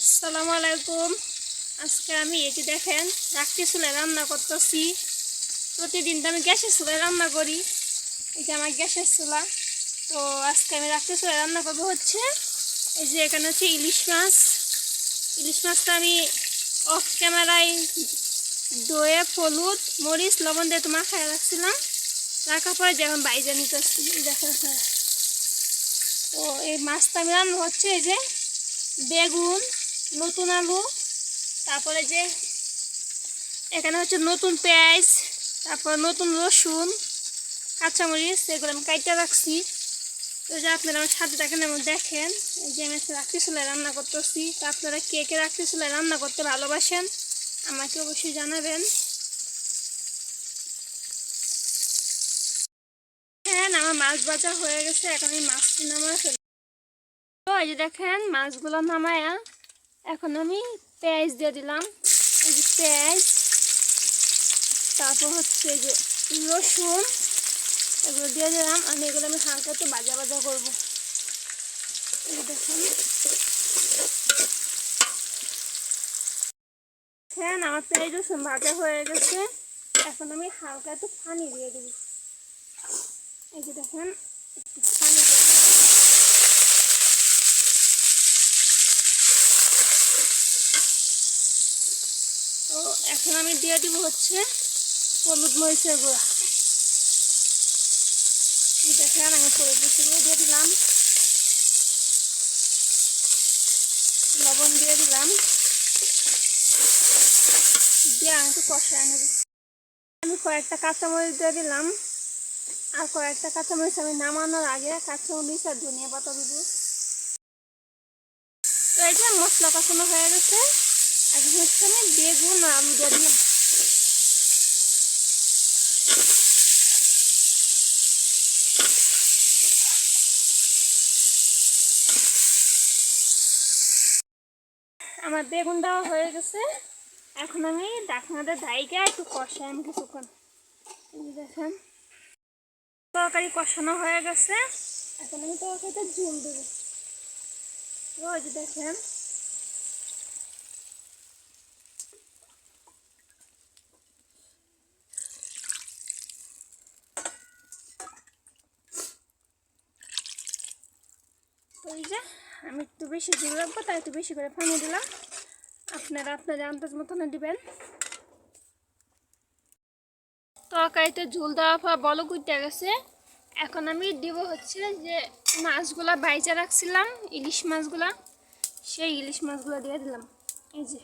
আসসালামু আলাইকুম। আজকে আমি যে দেখেন রাখতে চুলায় রান্না করতেছি। প্রতিদিন তো আমি গ্যাসের চুলায় রান্না করি। এই যে আমার গ্যাসের চুলা। তো আজকে আমি রাত্রি চুলায় রান্না করব হচ্ছে, এই যে এখানে হচ্ছে ইলিশ মাছ। ইলিশ মাছটা আমি অফ ক্যামেরায় দয়ে হলুদ, মরিচ, লবণ দিয়ে তোমার খাই রাখছিলাম। রাখার পরে যে এখন বাইজা নিতে আসছি দেখা তো এই মাছটা আমি রান্না হচ্ছে এই যে বেগুন নতুন আলু, তারপরে যে এখানে হচ্ছে নতুন পেঁয়াজ, তারপর নতুন রসুন, কাঁচামরিচ, এগুলো আমি কাইটা রাখছি। তো যে আপনারা আমার সাথে দেখেন এবং দেখেন যে আমি চুলায় রান্না করতেছি। তো আপনারা কে কে চুলায় রান্না করতে ভালোবাসেন, আমাকে অবশ্যই জানাবেন। হ্যাঁ আমার মাছ ভাজা হয়ে গেছে, এখন এই মাছটি নামায় ফেলি তো এই যে দেখেন, মাছগুলো নামায়া এখন আমি পেঁয়াজ দিয়ে দিলাম। এই যে পেঁয়াজ, তারপর হচ্ছে যে রসুন, এগুলো দিয়ে দিলাম। আমি এগুলো আমি হালকা একটু বাজা বাজা করব। দেখেন। হ্যাঁ আমার পেঁয়াজ রসুন ভাজা হয়ে গেছে। এখন আমি হালকা একটু পানি দিয়ে দেবো। এই যে দেখেন, একটু পানি দিয়ে দিলাম। তো এখন আমি দিয়ে দিব হচ্ছে হলুদ মরিচের গুঁড়া। দেখেন আমি হলুদ মরিচের গুঁড়ো দিয়ে দিলাম। লবণ দিয়ে দিলাম। দিয়ে আমি একটু কষায় নেব। আমি কয়েকটা কাঁচামরিচ দিয়ে দিলাম। আর কয়েকটা কাঁচামরিচ আমি নামানোর আগে কাঁচামরিচ আর ধনিয়া পাতা দিব। এই যে মশলা কষানো হয়ে গেছে। এখন হচ্ছে আমি বেগুন আর আলু দিয়ে দিলাম। আমার বেগুন দেওয়া হয়ে গেছে। এখন আমি ডাকনাদের দাইকে একটু কষাই আমি কিছুক্ষণ। দেখেন, তরকারি কষানো হয়ে গেছে। এখন আমি তরকারিটা ঝুল দেবো। যে দেখেন। ওই যে আমি একটু বেশি ঝুল রাখব, তাই একটু বেশি করে পানি দিলাম। আপনারা আপনাদের আন্দাজ মতন দিবেন। তরকারিতে ঝোল দেওয়া বলো কুইতে গেছে। এখন আমি দিব হচ্ছে যে মাছগুলা বাইজা রাখছিলাম, ইলিশ মাছগুলা। সেই ইলিশ মাছগুলো দিয়ে দিলাম। এই যে।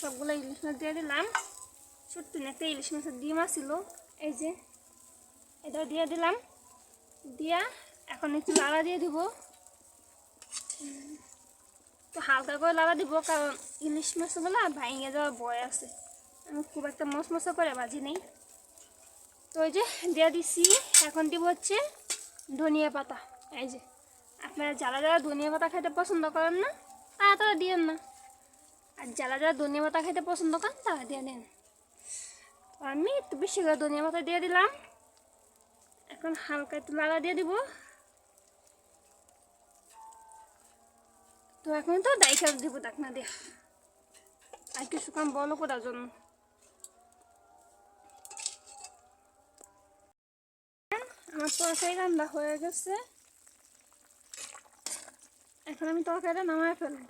সবগুলো ইলিশ মাছ দিয়ে দিলাম। ছোট্ট একটা ইলিশ মাছের ডিম আসছিল এই যে এটা দিয়ে দিলাম। দিয়া এখন একটু লাড়া দিয়ে দিব। তো হালকা করে লাড়া দিব, কারণ ইলিশ মাছগুলো ভাঙিয়ে যাওয়ার ভয় আছে। আমি খুব একটা মশমশা করে ভাজি নেই। তো ওই যে দিয়ে দিছি এখন দিব হচ্ছে ধনিয়া পাতা। এই যে, আপনারা যারা যারা ধনিয়া পাতা খেতে পছন্দ করেন না, তারা তারা দিয়েন না। আর যারা যারা ধনিয়া পাতা খেতে পছন্দ করেন, তারা দিয়ে দেন। আমি একটু বেশি করে ধনিয়া পাতা দিয়ে দিলাম। এখন হালকা একটু লাগা দিয়ে দিব। তো এখন তো দায়িত্ব দিব দেখ না দিয়ে। আর কিছুক্ষণ বলো করার জন্য। আমার তরকারি রান্না হয়ে গেছে। এখন আমি তরকারিটা নামায় ফেলব।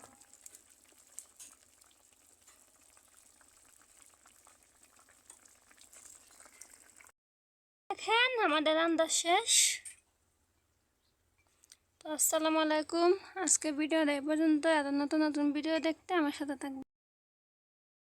দেখেন, আমাদের রান্না শেষ। তো আসসালামু আলাইকুম। আজকে ভিডিওটা এই পর্যন্ত। এত নতুন নতুন ভিডিও দেখতে আমার সাথে থাকবে